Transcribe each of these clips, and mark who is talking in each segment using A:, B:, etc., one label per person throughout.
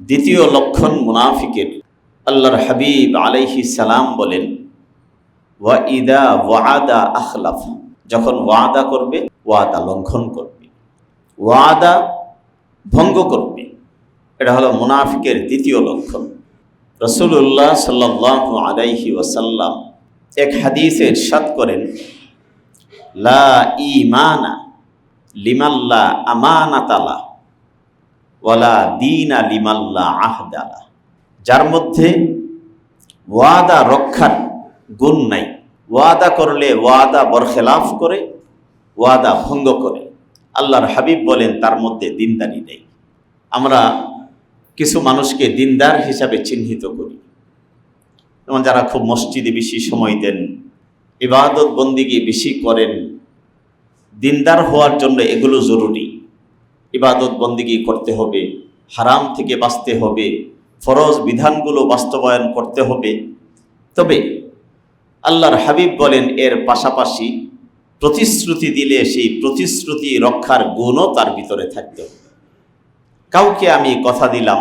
A: দ্বিতীয় লক্ষণ মুনাফিকের। আল্লাহর হাবিব আলাইহি সালাম বলেন, ওয়া ইদা ওয়াদা আখলাফ। যখন ওয়াদা করবে, ওয়াদা লঙ্ঘন করবে। ওয়াদা ভঙ্গ করবে। এটা হলো মুনাফিকের দ্বিতীয় লক্ষণ। রসুল্লাহ সাল্লাহ আলাইহি ওয়াসাল্লাম এক হাদিসে ইরশাদ করেন, লা ইমানা লিমাল্লা আমানাতালা ওয়ালা দিনা লিমাল্লা আহদালা। যার মধ্যে ওয়াদা রক্ষার গুণ নাই। ওয়াদা করলে ওয়াদা বরখেলাফ করে, ওয়াদা ভঙ্গ করে। আল্লাহর হাবিব বলেন, তার মধ্যে দিনদারি নেই। আমরা কিছু মানুষকে দিনদার হিসাবে চিহ্নিত করি। যেমন যারা খুব মসজিদে বেশি সময় দেন ইবাদত বন্দিগি বেশি করেন, দিনদার হওয়ার জন্য এগুলো জরুরি। ইবাদত বন্দিগি করতে হবে, হারাম থেকে বাঁচতে হবে, ফরজ বিধানগুলো বাস্তবায়ন করতে হবে। তবে আল্লাহর হাবিব বলেন, এর পাশাপাশি প্রতিশ্রুতি দিলে সেই প্রতিশ্রুতি রক্ষার গুণও তার ভিতরে থাকতে কাউকে আমি কথা দিলাম,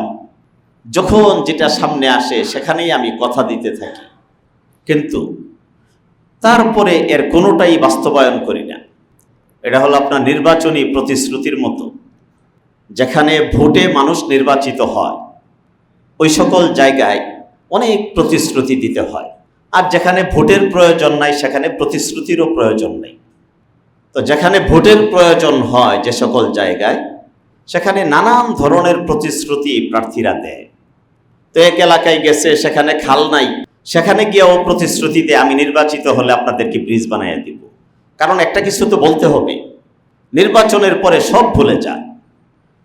A: যখন যেটা সামনে আসে সেখানেই আমি কথা দিতে থাকি। কিন্তু তারপরে এর কোনোটাই বাস্তবায়ন করি না। এটা হলো আপনার নির্বাচনী প্রতিশ্রুতির মতো। যেখানে ভোটে মানুষ নির্বাচিত হয়, ওই সকল জায়গায় অনেক প্রতিশ্রুতি দিতে হয়। আর যেখানে ভোটের প্রয়োজন নাই, সেখানে প্রতিশ্রুতিরও প্রয়োজন নেই। তো যেখানে ভোটের প্রয়োজন হয় যে সকল জায়গায়, সেখানে নানান ধরনের প্রতিশ্রুতি প্রার্থীরা দেয়। তো এক এলাকায় গেছে, সেখানে খাল নাই। সেখানে গিয়েও প্রতিশ্রুতি দেয়, আমি নির্বাচিত হলে আপনাদেরকে ব্রিজ বানিয়ে দিব। কারণ একটা কিছু তো বলতে হবে। নির্বাচনের পরে সব ভুলে যায়।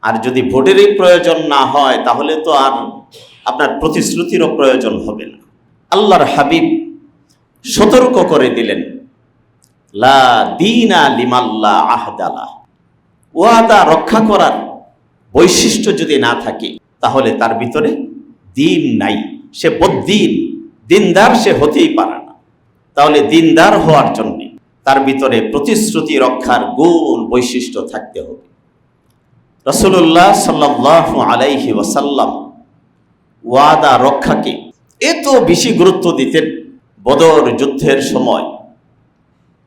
A: আর যদি ভোটেরই প্রয়োজন না হয়, তাহলে তো আর আপনার প্রতিশ্রুতিরও প্রয়োজন হবে না। আল্লাহর হাবিব সতর্ক করে দিলেন, লা দিনা লিমাল্লা আহদালা। ওয়াদা রক্ষা করার বৈশিষ্ট্য যদি না থাকে, তাহলে তার ভিতরে দিন নাই, সে বদ্দিন, দিনদার সে হতেই পারে না। তাহলে দিনদার হওয়ার জন্যে তার ভিতরে প্রতিশ্রুতি রক্ষার গুণ বৈশিষ্ট্য থাকতে হবে। রসুল্লাহ সাল্লাহ আলাইহি ওয়াসাল্লাম ওয়াদা রক্ষাকে এত বেশি গুরুত্ব দিতেন বদর যুদ্ধের সময়।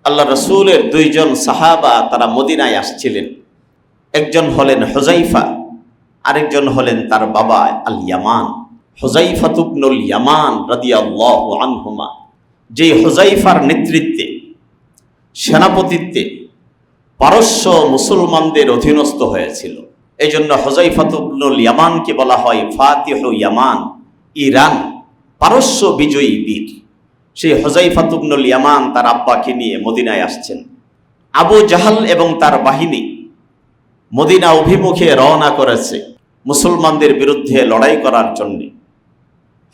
A: আল্লাহ রসুলের দুইজন সাহাবা তারা মদিনায় আসছিলেন। একজন হলেন হোজাইফা আরেকজন হলেন তার বাবা আল ইয়ামান হোজাইফা তুবনুল ইয়ামান রাদিয়াল্লাহ আনহুমা যে হোজাইফার নেতৃত্বে, সেনাপতিত্বে পারস্য মুসলমানদের অধীনস্থ হয়েছিল। এই জন্য হজাইফাতুবনুল ইয়ামানকে বলা হয় ফাতিহ ইয়ামান, ইরান, পারস্য বিজয়ী বীর সেই হজাইফাতুবনুল ইয়ামান তার আব্বাকে নিয়ে মদিনায় আসছেন। আবু জাহাল এবং তার বাহিনী মদিনা অভিমুখে রওনা করেছে মুসলমানদের বিরুদ্ধে লড়াই করার জন্য।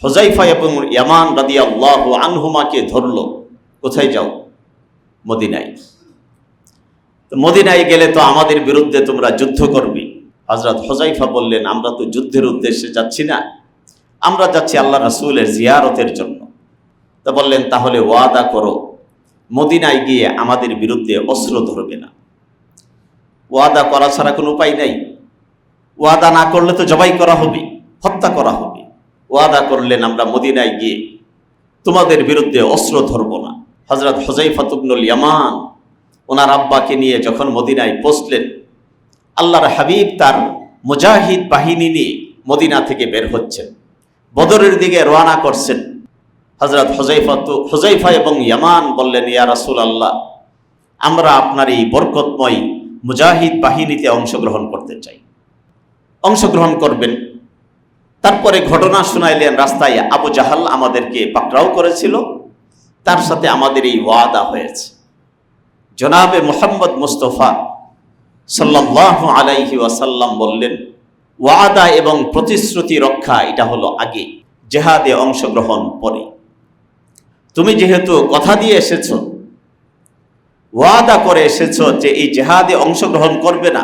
A: হজাইফা এবং ইয়ামান রাদিয়া আল্লাহ আনহুমাকে ধরল, কোথায় যাও? মদিনায়। মদিনায় গেলে তো আমাদের বিরুদ্ধে তোমরা যুদ্ধ করবে। হজরত হোজাইফা বললেন, আমরা তো যুদ্ধের উদ্দেশ্যে যাচ্ছি না। আমরা যাচ্ছি আল্লাহ রাসুলের জিয়ারতের জন্য। তা বললেন, তাহলে ওয়াদা করো। মদিনায় গিয়ে আমাদের বিরুদ্ধে অস্ত্র ধরবে না। ওয়াদা করা ছাড়া কোনো উপায় নাই। ওয়াদা না করলে তো জবাই করা হবে, হত্যা করা হবে। ওয়াদা করলেন, আমরা মদিনায় গিয়ে তোমাদের বিরুদ্ধে অস্ত্র ধরব না। হজরত হজাইফাতুবনুল ইয়ামান, ওনার আব্বাকে নিয়ে যখন মদিনায় পৌঁছলেন আল্লাহর হাবিব তার মুজাহিদ বাহিনী নিয়ে মদিনা থেকে বের হচ্ছেন। বদরের দিকে রওনা করছেন। হজরত হজাইফা তো হজাইফা এবং ইয়ামান বললেন, ইয়া রাসুল আল্লাহ আমরা আপনার এই বরকতময় মুজাহিদ বাহিনীতে অংশগ্রহণ করতে চাই। অংশগ্রহণ করবেন। তারপরে ঘটনা শোনাইলেন, রাস্তায় আবু জাহাল আমাদেরকে পাকড়াও করেছিল। তার সাথে আমাদের এই ওয়াদা হয়েছে। জনাবে মোহাম্মদ মুস্তফা সাল্লাহ আলাইহি ওয়াসাল্লাম বললেন, ওয়াদা এবং প্রতিশ্রুতি রক্ষা এটা হলো আগে, জেহাদে অংশগ্রহণ পরে। তুমি যেহেতু কথা দিয়ে এসেছ, ওয়াদা করে এসেছ যে এই জেহাদে অংশগ্রহণ করবে না,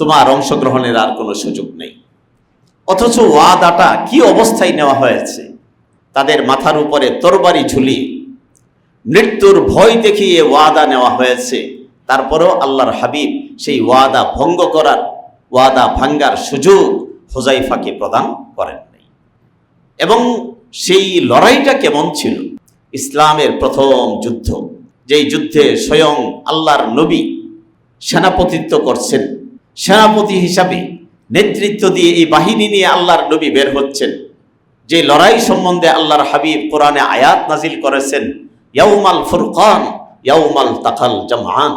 A: তোমার অংশগ্রহণের আর কোনো সুযোগ নেই। অথচ ওয়াদাটা কি অবস্থায় নেওয়া হয়েছে, তাদের মাথার উপরে তরবারি ঝুলিয়ে মৃত্যুর ভয় দেখিয়ে ওয়াদা নেওয়া হয়েছে। তারপরেও আল্লাহর হাবিব সেই ওয়াদা ভঙ্গ করার, ওয়াদা ভাঙ্গার সুযোগ হোজাইফাকে প্রদান করেন নাই। এবং সেই লড়াইটা কেমন ছিল? ইসলামের প্রথম যুদ্ধ, যেই যুদ্ধে স্বয়ং আল্লাহর নবী সেনাপতিত্ব করছেন, সেনাপতি হিসাবে নেতৃত্ব দিয়ে এই বাহিনী নিয়ে আল্লাহর নবী বের হচ্ছেন। যে লড়াই সম্বন্ধে আল্লাহর হাবিব কোরআনে আয়াত নাজিল করেছেন, ইয়াউমাল ফুরকান, ইয়াউমাল তাকাল জামান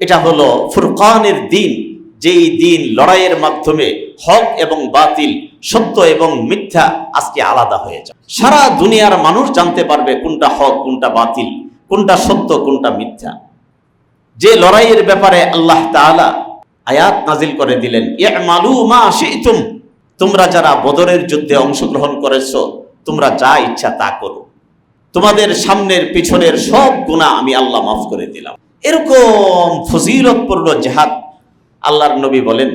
A: এটা হলো ফুরকানের দিন, যেই দিন লড়াইয়ের মাধ্যমে হক এবং বাতিল, সত্য এবং মিথ্যা আজকে আলাদা হয়ে যায়। সারা দুনিয়ার মানুষ জানতে পারবে কোনটা হক, কোনটা বাতিল, কোনটা সত্য, কোনটা মিথ্যা। যে লড়াইয়ের ব্যাপারে আল্লাহ তাআলা আয়াত নাজিল করে দিলেন তোমরা যারা বদরের যুদ্ধে অংশগ্রহণ করেছ, তোমরা যা ইচ্ছা তা করো। তোমাদের সামনের পিছনের সব গুণা আমি আল্লাহ মাফ করে দিলাম। এরকম ফজিলতপূর্ণ জেহাদ আল্লাহর নবী বলেন,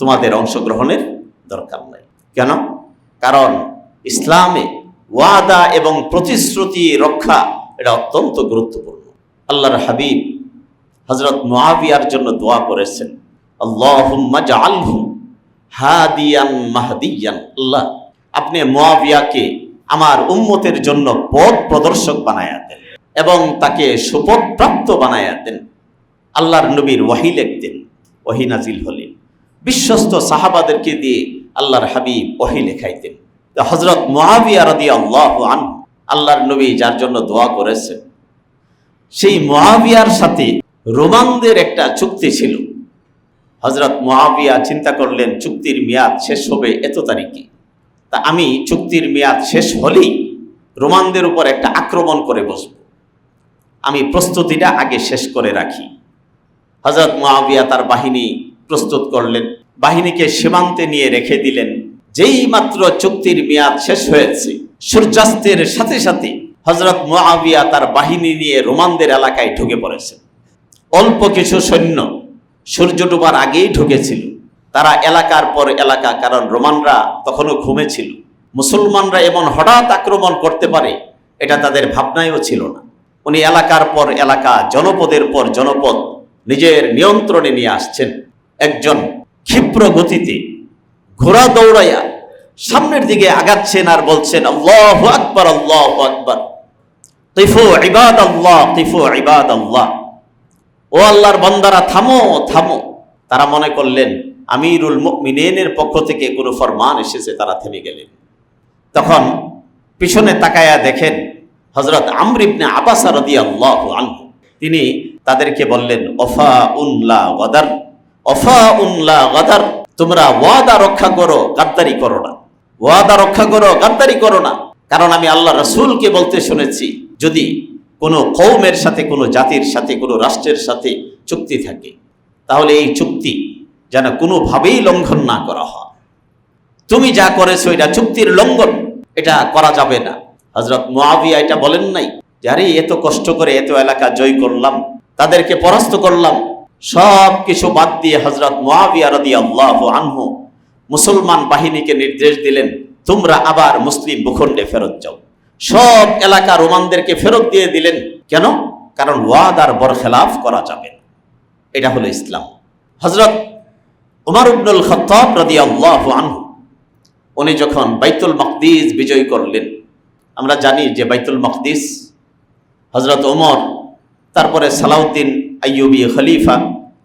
A: তোমাদের অংশগ্রহণের দরকার নাই। কেন? কারণ ইসলামে ওয়াদা এবং প্রতিশ্রুতি রক্ষা, এটা অত্যন্ত গুরুত্বপূর্ণ। আল্লাহর হাবিব হজরত মুআবিয়ার জন্য দোয়া করেছেন হাদিয়ান আল্লাহ, আপনি মুআবিয়াকে আমার উম্মতের জন্য পথ প্রদর্শক বানায়া দেন। এবং তাকে সুপথ প্রাপ্ত বানায়া দেন। আল্লাহর নবীর ওয়াহি লেখতেন ওহি নাজিল হলে বিশ্বস্ত সাহাবাদেরকে দিয়ে আল্লাহর হাবিব ওয়াহি লেখাইতেন। হজরত মুআবিয়া রাদিয়াল্লাহু আনহু আল্লাহর নবী যার জন্য দোয়া করেছেন। সেই মহাবিয়ার সাথে রোমানদের একটা চুক্তি ছিল। হজরত মহাবিয়া চিন্তা করলেন, চুক্তির মেয়াদ শেষ হবে এত তারিখে। তা আমি চুক্তির মেয়াদ শেষ হলেই রোমানদের উপর একটা আক্রমণ করে বসব। আমি প্রস্তুতিটা আগে শেষ করে রাখি। হজরত মুআবিয়া তার বাহিনী প্রস্তুত করলেন। বাহিনীকে সীমান্তে নিয়ে রেখে দিলেন। যেই মাত্র চুক্তির মেয়াদ শেষ হয়েছে, সূর্যাস্তের সাথে সাথে হজরত মুআবিয়া তার বাহিনী নিয়ে রোমানদের এলাকায় ঢুকে পড়েছে অল্প কিছু সৈন্য সূর্য ডুবার আগেই ঢুকেছিল। তারা এলাকার পর এলাকা, কারণ রোমানরা তখনও ঘুমেছিল মুসলমানরা এমন হঠাৎ আক্রমণ করতে পারে, এটা তাদের ভাবনায়ও ছিল না। উনি এলাকার পর এলাকা, জনপদের পর জনপদ নিজের নিয়ন্ত্রণে নিয়ে আসছেন। একজন ক্ষিপ্র গতিতে ঘোড়া দৌড়াইয়া সামনের দিকে আগাচ্ছেন আর বলছেন, আল্লাহ আকবর আল্লাহ আকবর। কিফু ইবাদ আল্লাহ কিফু ইবাদ আল্লাহ ও আল্লাহর বান্দারা, থামো থামো। তারা মনে করলেন, আমিরুল মুমিনের পক্ষ থেকে কোনো ফরমান এসেছে, তারা থেমে গেলেন। তখন পিছনে তাকায়া দেখেন হজরত আমরিবনে আবাসা রদি আল্লাহ আনহু, তিনি তাদেরকে বললেন অফা উল্লা গদার অফা উল্লা গদার, তোমরা ওয়াদা রক্ষা করো, গাদ্দারি করো না। ওয়াদা রক্ষা করো, গাদ্দারি করো না। কারণ আমি আল্লাহ রসুলকে বলতে শুনেছি, যদি কোনো কৌমের সাথে, কোনো জাতির সাথে, কোনো রাষ্ট্রের সাথে চুক্তি থাকে, তাহলে এই চুক্তি যেন কোনোভাবেই লঙ্ঘন না করা হয়। তুমি যা করেছ, এটা চুক্তির লঙ্ঘন, এটা করা যাবে না। হজরত মোয়াবিয়া এটা বলেন নাই যে, আরে, এত কষ্ট করে এত এলাকা জয় করলাম, তাদেরকে পরাস্ত করলাম। সব কিছু বাদ দিয়ে হজরত মোয়াবিয়া রদি আল্লাহ আনহু মুসলমান বাহিনীকে নির্দেশ দিলেন, তোমরা আবার মুসলিম ভূখণ্ডে ফেরত যাও। সব এলাকা রোমানদেরকে ফেরত দিয়ে দিলেন। কেন? কারণ ওয়াদ আর বরখেলাফ করা যাবে এটা হলো ইসলাম। হজরত উমার উবনুল খত্তাব রদি আল্লাহ আনহু, উনি যখন বাইতুল মকদিস বিজয় করলেন আমরা জানি যে বাইতুল মকদিস হজরত ওমর, তারপরে সালাউদ্দিন আইয়ুবি খলিফা,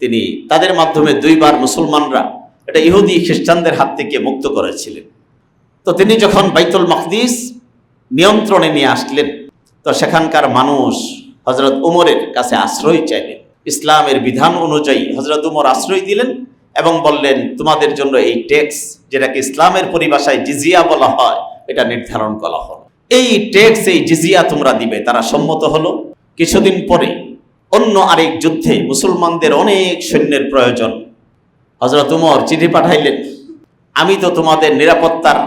A: তিনি তাদের মাধ্যমে দুইবার মুসলমানরা এটা ইহুদি খ্রিস্টানদের হাত থেকে মুক্ত করেছিলেন। তো তিনি যখন বাইতুল মকদিস নিয়ন্ত্রণে নিয়ে আসলেন, তো সেখানকার মানুষ হজরত উমরের কাছে আশ্রয় চাইলেন। ইসলামের বিধান অনুযায়ী হজরত উমর আশ্রয় দিলেন এবং বললেন, তোমাদের জন্য এই ট্যাক্স, যেটাকে ইসলামের পরিভাষায় জিজিয়া বলা হয়, এটা নির্ধারণ করা হলো। এই ট্যাক্স, এই জিজিয়া তোমরা দিবে। তারা সম্মত হলো। কিছুদিন পরে অন্য আরেক যুদ্ধে মুসলমানদের অনেক সৈন্যের প্রয়োজন। হজরত উমর চিঠি পাঠাইলেন, আমি তো তোমাদের নিরাপত্তার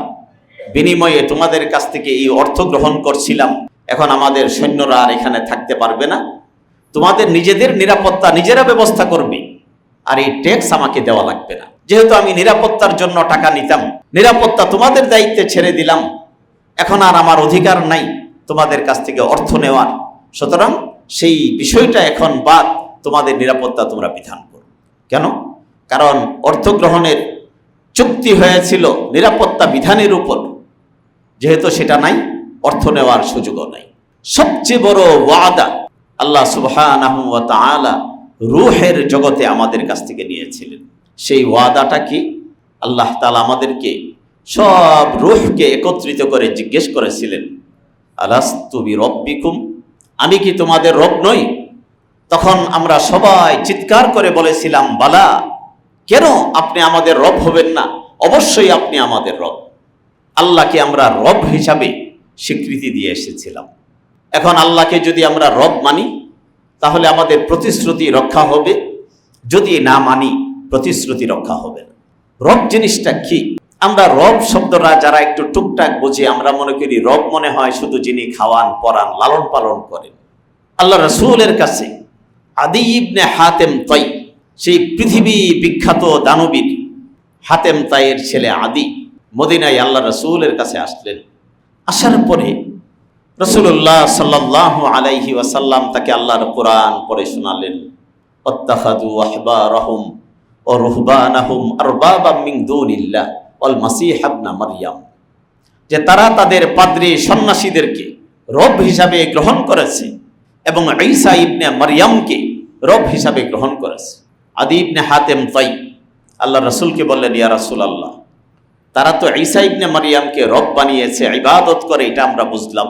A: বিনিময়ে তোমাদের কাছ থেকে এই অর্থ গ্রহণ করছিলাম। এখন আমাদের সৈন্যরা আর এখানে থাকতে পারবে না। তোমাদের নিজেদের নিরাপত্তা নিজেরা ব্যবস্থা করবে। আর এই ট্যাক্স আমাকে দেওয়া লাগবে না। যেহেতু আমি নিরাপত্তার জন্য টাকা নিতাম, নিরাপত্তা তোমাদের দায়িত্বে ছেড়ে দিলাম। এখন আর আমার অধিকার নাই তোমাদের কাছ থেকে অর্থ নেওয়ার। সুতরাং সেই বিষয়টা এখন বাদ, তোমাদের নিরাপত্তা তোমরা বিধান করো। কেন? কারণ অর্থ গ্রহণের চুক্তি হয়েছিল নিরাপত্তা বিধানের উপর। যেহেতু সেটা নাই, অর্থ নেওয়ার সুযোগও নাই। সবচেয়ে বড় ওয়াদা আল্লাহ সুবহানাহু ওয়া তাআলা রুহের জগতে আমাদের কাছ থেকে নিয়েছিলেন। সেই ওয়াদাটা কি? আল্লাহ তাআলা আমাদেরকে সব রুহকে একত্রিত করে জিজ্ঞেস করেছিলেন, আলাস্তু বিরব্বিকুম? আমি কি তোমাদের রব নই? তখন আমরা সবাই চিৎকার করে বলেছিলাম, বালা, কেন আপনি আমাদের রব হবেন না? অবশ্যই আপনি আমাদের রব। আল্লাহকে আমরা রব হিসাবে স্বীকৃতি দিয়ে এসেছিলাম। এখন আল্লাহকে যদি আমরা রব মানি, তাহলে আমাদের প্রতিশ্রুতি রক্ষা হবে। যদি না মানি, প্রতিশ্রুতি রক্ষা হবে না। রব জিনিসটা কি? আমরা রব শব্দটা যারা একটু টুকটাক বুঝি, আমরা মনে করি রব মনে হয় শুধু যিনি খাওয়ান, পরান, লালন পালন করেন। আল্লাহ রসুলের কাছে আদি ইবনে হাতেম তাই, সেই পৃথিবী বিখ্যাত দানবীর হাতেম তাইয়ের ছেলে আদি মদিনায় আল্লাহ রসুলের কাছে আসলেন। আসার পরে রসুল্লাহ সাল্লাহ আলাইহি ওয়াসাল্লাম তাকে আল্লাহর কোরআন পড়ে শোনালেন। অত্তাহাদু আহবা রহম ও রুহবানাহুম আরবাবা মিন দুনিল্লাহ। ওয়াল মাসিহ ইবনা মারইয়াম যে তারা তাদের পাদ্রী সন্ন্যাসীদেরকে রব হিসাবে গ্রহণ করেছে এবং ঈসা ইবনে মারিয়ামকে রব হিসাবে গ্রহণ করেছে। আদি ইবনে হাতেম তাই আল্লাহ রসুলকে বললেন, ইয়া রাসূল আল্লাহ তারা তো ঈসা ইবনে মারিয়ামকে রব বানিয়েছে, ইবাদত করে, এটা আমরা বুঝলাম।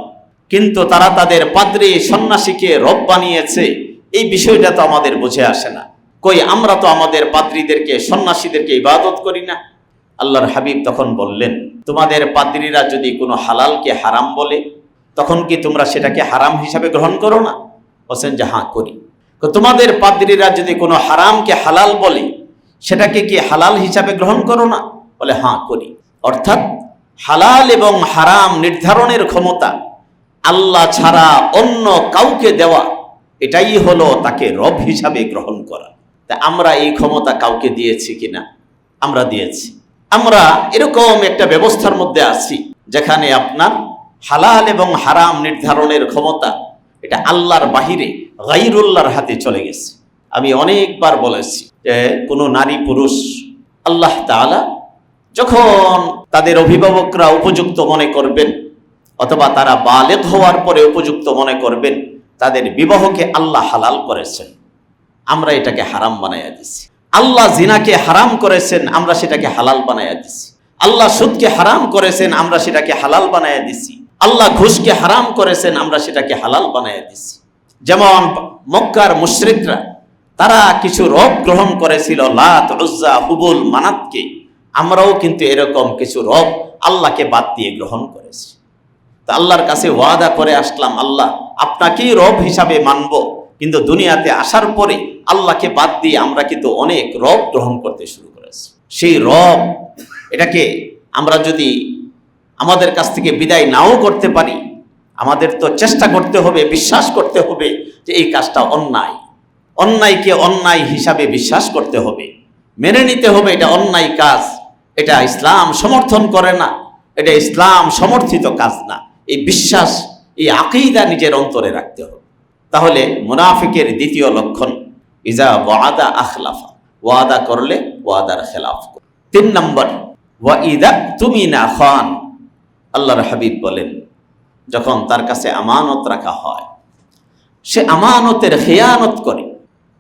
A: কিন্তু তারা তাদের পাদ্রী সন্ন্যাসীকে রব বানিয়েছে, এই বিষয়টা তো আমাদের বুঝে আসে না। কই, আমরা তো আমাদের পাদ্রীদেরকে, সন্ন্যাসীদেরকে ইবাদত করি না? আল্লাহর হাবিব তখন বললেন, তোমাদের পাদ্রীরা যদি কোনো হালালকে হারাম বলে, তখন কি তোমরা সেটাকে হারাম হিসাবে গ্রহণ করো না? হোসেন যে হাঁ করি। তোমাদের পাদ্রীরা যদি কোনো হারামকে হালাল বলে, সেটাকে কি হালাল হিসাবে গ্রহণ করো না? বলে হাঁ করি। অর্থাৎ হালাল এবং হারাম নির্ধারণের ক্ষমতা আল্লাহ ছাড়া অন্য কাউকে দেওয়া, এটাই হলো তাকে রব হিসাবে গ্রহণ করা। তা আমরা এই ক্ষমতা কাউকে দিয়েছি কিনা? আমরা দিয়েছি। আমরা এরকম একটা ব্যবস্থার মধ্যে আছি, যেখানে আপনার হালাল এবং হারাম নির্ধারণের ক্ষমতা, এটা আল্লাহর বাহিরে গাইরুল্লাহর হাতে চলে গেছে। আমি অনেকবার বলেছি যে কোনো নারী পুরুষ আল্লাহ তাআলা যখন তাদের অভিভাবকরা উপযুক্ত মনে করবেন অথবা তারা বালেগ হওয়ার পরে উপযুক্ত মনে করবেন, তাদের বিবাহকে আল্লাহ হালাল করেছেন। আমরা এটাকে হারাম বানাইয়া দিছি। আল্লাহ জিনাকে হারাম করেছেন, আমরা সেটাকে হালাল বানাইয়া দিছি। আল্লাহ সুদকে হারাম করেছেন, আমরা সেটাকে হালাল বানাইয়া দিছি। আল্লাহ ঘুষকে হারাম করেছেন, আমরা সেটাকে হালাল বানাইয়া দিছি। যেমন মক্কার মুশরিকরা, তারা কিছু রব গ্রহণ করেছিল, লাত, উজ্জা, হুবুল, মানাতকে। আমরাও কিন্তু এরকম কিছু রব আল্লাহকে বাদ দিয়ে গ্রহণ করেছি। তা আল্লাহর কাছে ওয়াদা করে আসলাম, আল্লাহ, আপনাকেই রব হিসাবে মানব, কিন্তু দুনিয়াতে আসার পরে আল্লাহকে বাদ দিয়ে আমরা কিন্তু অনেক রব গ্রহণ করতে শুরু করেছি। সেই রব, এটাকে আমরা যদি আমাদের কাছ থেকে বিদায় নাও করতে পারি, আমাদের তো চেষ্টা করতে হবে, বিশ্বাস করতে হবে যে এই কাজটা অন্যায়। অন্যায়কে অন্যায় হিসাবে বিশ্বাস করতে হবে। মেনে নিতে হবে এটা অন্যায় কাজ। এটা ইসলাম সমর্থন করে না। এটা ইসলাম সমর্থিত কাজ না। এই বিশ্বাস, এই আকিদা নিজের অন্তরে রাখতে হবে। তাহলে মুনাফিকের দ্বিতীয় লক্ষণ ইজা ওয়াদা আখলাফা, ওয়াদা করলে ওয়াদার খেলাফ। তিন নম্বর, ওয়া ইদা তুমি না খান। আল্লাহর হাবিব বলেন, যখন তার কাছে আমানত রাখা হয়, সে আমানতের খেয়ানত করে।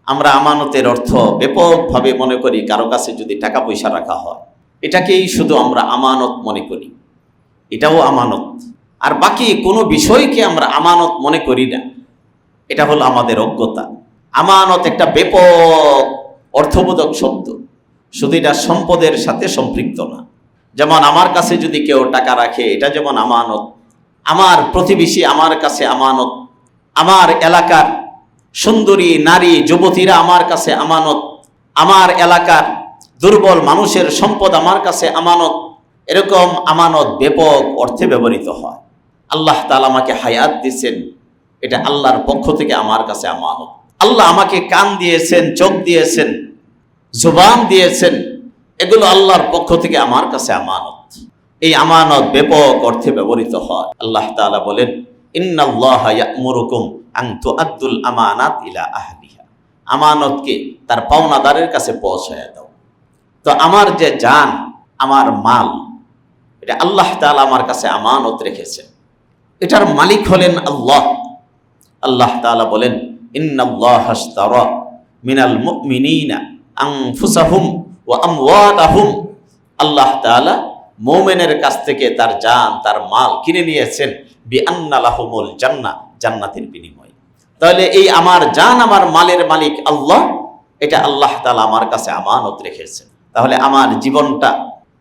A: আমরা আমানতের অর্থ ব্যাপকভাবে মনে করি, কারও কাছে যদি টাকা পয়সা রাখা হয়, এটাকেই শুধু আমরা আমানত মনে করি। এটাও আমানত। আর বাকি কোনো বিষয়কে আমরা আমানত মনে করি না। এটা হলো আমাদের অজ্ঞতা। আমানত একটা ব্যাপক অর্থবোধক শব্দ। শুধু এটা সম্পদের সাথে সম্পৃক্ত না। যেমন আমার কাছে যদি কেউ টাকা রাখে, এটা যেমন আমানত। আমার প্রতিবেশী আমার কাছে আমানত। আমার এলাকার সুন্দরী, নারী, যুবতীরা আমার কাছে আমানত। আমার এলাকার দুর্বল মানুষের সম্পদ আমার কাছে আমানত। এরকম আমানত ব্যাপক অর্থে ব্যবহৃত হয়। আল্লাহ তাআলা আমাকে হায়াত দিচ্ছেন। এটা আল্লাহর পক্ষ থেকে আমার কাছে আমানত। আল্লাহ আমাকে কান দিয়েছেন, চোখ দিয়েছেন, জুবান দিয়েছেন। এগুলো আল্লাহর পক্ষ থেকে আমার কাছে আমানত। এই আমানত ব্যাপক অর্থে ব্যবহৃত হয়। আল্লাহ তাআলা বলেন, ইন্নাল্লাহ ইয়া'মুরুকুম আন তুআদ্দুল আমানাত ইলা আহলিহা। আমানতকে তার পাওনাদারের কাছে পৌঁছায় দাও। তো আমার যে জান, আমার মাল, এটা আল্লাহ তাআলা আমার কাছে আমানত রেখেছেন। এটার মালিক হলেন আল্লাহ। আল্লাহ তাআলা বলেন ইন্নাল্লাহ আশতারা মিনাল মুমিনিনা আনফুসাহুম ওয়া আমওয়াতাহুম। আল্লাহ তাআলা মুমিনের কাছ থেকে তার জান, তার মাল কিনে নিয়েছেন। বি আন্না লাহুমুল জান্নাহ, জান্নাতের বিনিময়ে। তাহলে এই আমার জান, আমার মালের মালিক আল্লাহ, এটা আল্লাহ তাআলা আমার কাছে আমানত রেখেছেন। তাহলে আমার জীবনটা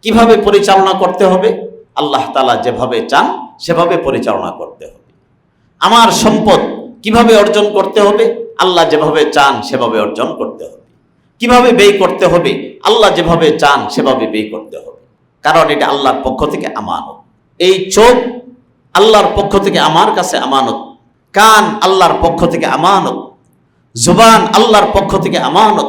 A: কীভাবে পরিচালনা করতে হবে? আল্লাহ তালা যেভাবে চান, সেভাবে পরিচালনা করতে হবে। আমার সম্পদ কীভাবে অর্জন করতে হবে? আল্লাহ যেভাবে চান, সেভাবে অর্জন করতে হবে। কীভাবে ব্যয় করতে হবে? আল্লাহ যেভাবে চান, সেভাবে ব্যয় করতে হবে। কারণ এটা আল্লাহর পক্ষ থেকে আমানত। এই চোখ আল্লাহর পক্ষ থেকে আমার কাছে আমানত। কান আল্লাহর পক্ষ থেকে আমানত। জুবান আল্লাহর পক্ষ থেকে আমানত।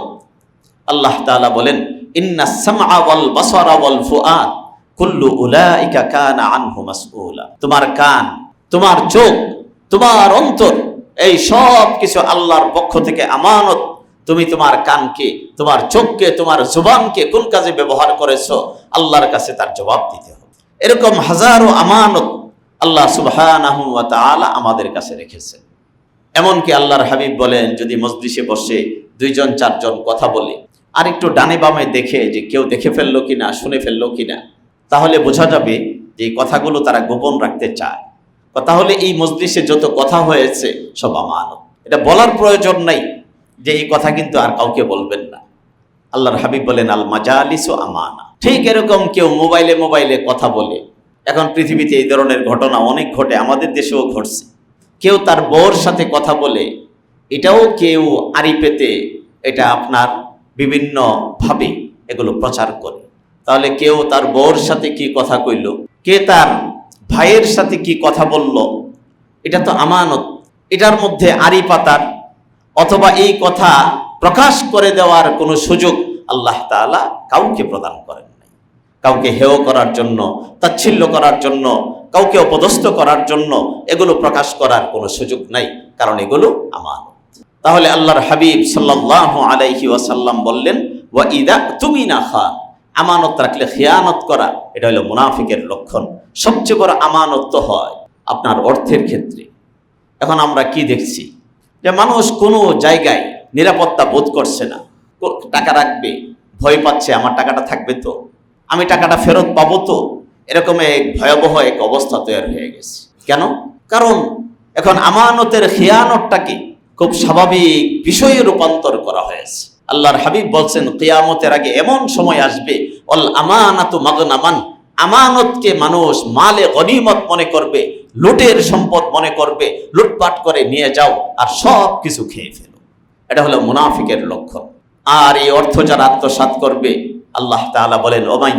A: আল্লাহ তাআলা বলেন, ইন্না সামআ ওয়াল বাসারা ওয়াল ফুআদ, কুল্লু উলাইকা কানা আনহু মাসউলা। তোমার কান, তোমার চোখ, তোমার অন্তর এই সব কিছু আল্লাহর পক্ষ থেকে আমানত। তুমি তোমার কানকে, তোমার চোখকে, তোমার জুবানকে কোন কাজে ব্যবহার করেছ? আল্লাহর কাছে তার জবাব দিতে হবে। এরকম হাজারো আমানত আল্লাহ তাআলা আমাদের কাছে রেখেছেন এমনকি আল্লাহর হাবিব বলেন, যদি মজলিসে বসে দুইজন, চারজন কথা বলে, আর একটু ডানে বামে দেখে যে কেউ দেখে ফেলল কিনা, শুনে ফেলল কিনা, তাহলে বোঝা যাবে যে কথাগুলো তারা গোপন রাখতে চায়। তাহলে এই মজলিসে যত কথা হয়েছে, সব আমানত। এটা বলার প্রয়োজন নাই যে এই কথা কিন্তু আর কাউকে বলবেন না। আল্লাহর হাবিব বলেন, আল মাজালিস ও আমানা। ঠিক এরকম কেউ মোবাইলে মোবাইলে কথা বলে। এখন পৃথিবীতে এই ধরনের ঘটনা অনেক ঘটে, আমাদের দেশেও ঘটছে। কেউ তার বউর সাথে কথা বলে, এটাও কেউ আড়ি পেতে, এটা আপনার বিভিন্ন ভাবে এগুলো প্রচার করে। তাহলে কেউ তার বউর সাথে কি কথা কইল? কে তার ভাইয়ের সাথে কি কথা বলল? এটা তো আমানত। এটার মধ্যে আড়ি পাতার অথবা এই কথা প্রকাশ করে দেওয়ার কোনো সুযোগ আল্লাহ তাআলা কাউকে প্রদান করেন নাই। কাউকে হেয় করার জন্য, তাচ্ছিল্য করার জন্য, কাউকে অপদস্থ করার জন্য এগুলো প্রকাশ করার কোনো সুযোগ নাই, কারণ এগুলো আমানত। তাহলে আল্লাহর হাবিব সাল্লাল্লাহু আলাইহি ওয়াসাল্লাম বললেন, ওয়া ইদা তুমি না খান। আমানত রাখলে খেয়ানত করা, এটা হলো মুনাফিকের লক্ষণ। সবচেয়ে বড় আমানত তো হয় আপনার অর্থের ক্ষেত্রে। এখন আমরা কি দেখছি? যে মানুষ কোনো জায়গায় নিরাপত্তা বোধ করছে না। টাকা রাখবে, ভয় পাচ্ছে, আমার টাকাটা থাকবে তো। আমি টাকাটা ফেরত পাবো তো। এরকম এক ভয়াবহ এক অবস্থা তৈরি হয়ে গেছে। কেন? কারণ এখন আমানতের খেয়ানতটাকে খুব স্বাভাবিক বিষয়ে রূপান্তর করা হয়েছে। আল্লাহর হাবিব বলছেন, কিয়ামতের আগে এমন সময় আসবে, অল আমানাতু মাগনামান, আমানতকে মানুষ মালে গনিমত মনে করবে, লুটের সম্পদ মনে করবে, লুটপাট করে নিয়ে যাও আর সব কিছু খেয়ে ফেলো। এটা হলো মুনাফিকের লক্ষ্য আর এই অর্থ যারা আত্মসাৎ করবে, আল্লাহ তাআলা বলেন ওমাই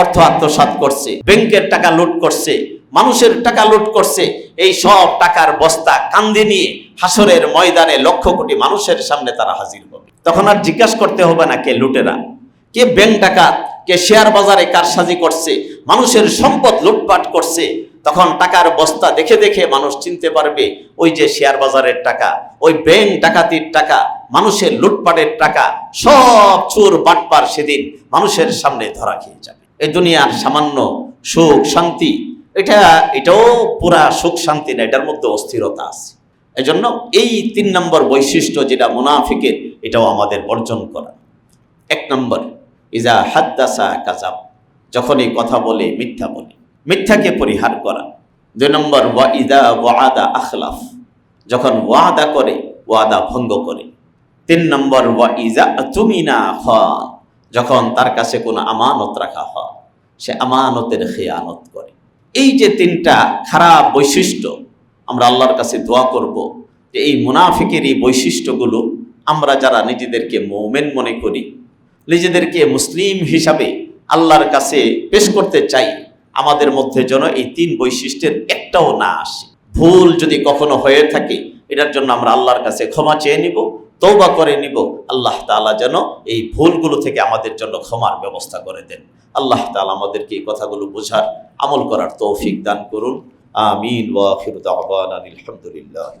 A: অর্থ আত্মসাৎ করছে, ব্যাংকের টাকা লুট করছে মানুষের টাকা লুট করছে, এই সব টাকার বস্তা কান্দে নিয়ে হাসরের ময়দানে লক্ষ কোটি মানুষের সামনে তারা হাজির হবে। তখন আর জিজ্ঞাসা করতে হবে না কে লুটেরা, কে ব্যাংক ডাকাত, কে শেয়ার বাজারে কারসাজি করছে, মানুষের সম্পদ লুটপাট করছে। তখন টাকার বস্তা দেখে দেখে মানুষ চিনতে পারবে, ওই যে শেয়ার বাজারের টাকা, ওই ব্যাংক ডাকাতির টাকা, মানুষের লুটপাটের টাকা, সব চোর বাটপার সেদিন মানুষের সামনে ধরা খেয়ে যাবে। এই দুনিয়ার সামান্য সুখ শান্তি এটা, এটাও পুরা সুখ শান্তি না, এটার মধ্যে অস্থিরতা আছে। এজন্য এই তিন নম্বর বৈশিষ্ট্য যেটা মুনাফিকের, এটাও আমাদের বর্জন করা। এক নম্বর, ইজা হাদ্দাসা কাজাব, যখন এই কথা বলে, মিথ্যা বলে, মিথ্যাকে পরিহার করা। দুই নম্বর, ওয়া ইদা ওয়াদা আখলাফ, যখন ওয়াদা করে, ওয়াদা ভঙ্গ করে। তিন নম্বর, ওয়া ইজা তুমিনা হ যখন তার কাছে কোনো আমানত রাখা হয়, সে আমানতের খেয়ানত করে। এই যে তিনটা খারাপ বৈশিষ্ট্য, আমরা আল্লাহর কাছে দোয়া করব যে এই মুনাফিকের এই বৈশিষ্ট্যগুলো আমরা যারা নিজেদেরকে মৌমেন মনে করি, নিজেদেরকে মুসলিম হিসাবে আল্লাহর কাছে পেশ করতে চাই, আমাদের মধ্যে যেন এই তিন বৈশিষ্ট্যের একটাও না আসে। ভুল যদি কখনো হয়ে থাকে, এটার জন্য আমরা আল্লাহর কাছে ক্ষমা চেয়ে নিব। তৌবা করে নিব, আল্লাহ তালা যেন এই ভুলগুলো থেকে আমাদের জন্য ক্ষমার ব্যবস্থা করে দেন। আল্লাহ তালা আমাদেরকে এই কথাগুলো বোঝার আমল করার তৌফিক দান করুন। আমিন। আলহামদুলিল্লাহি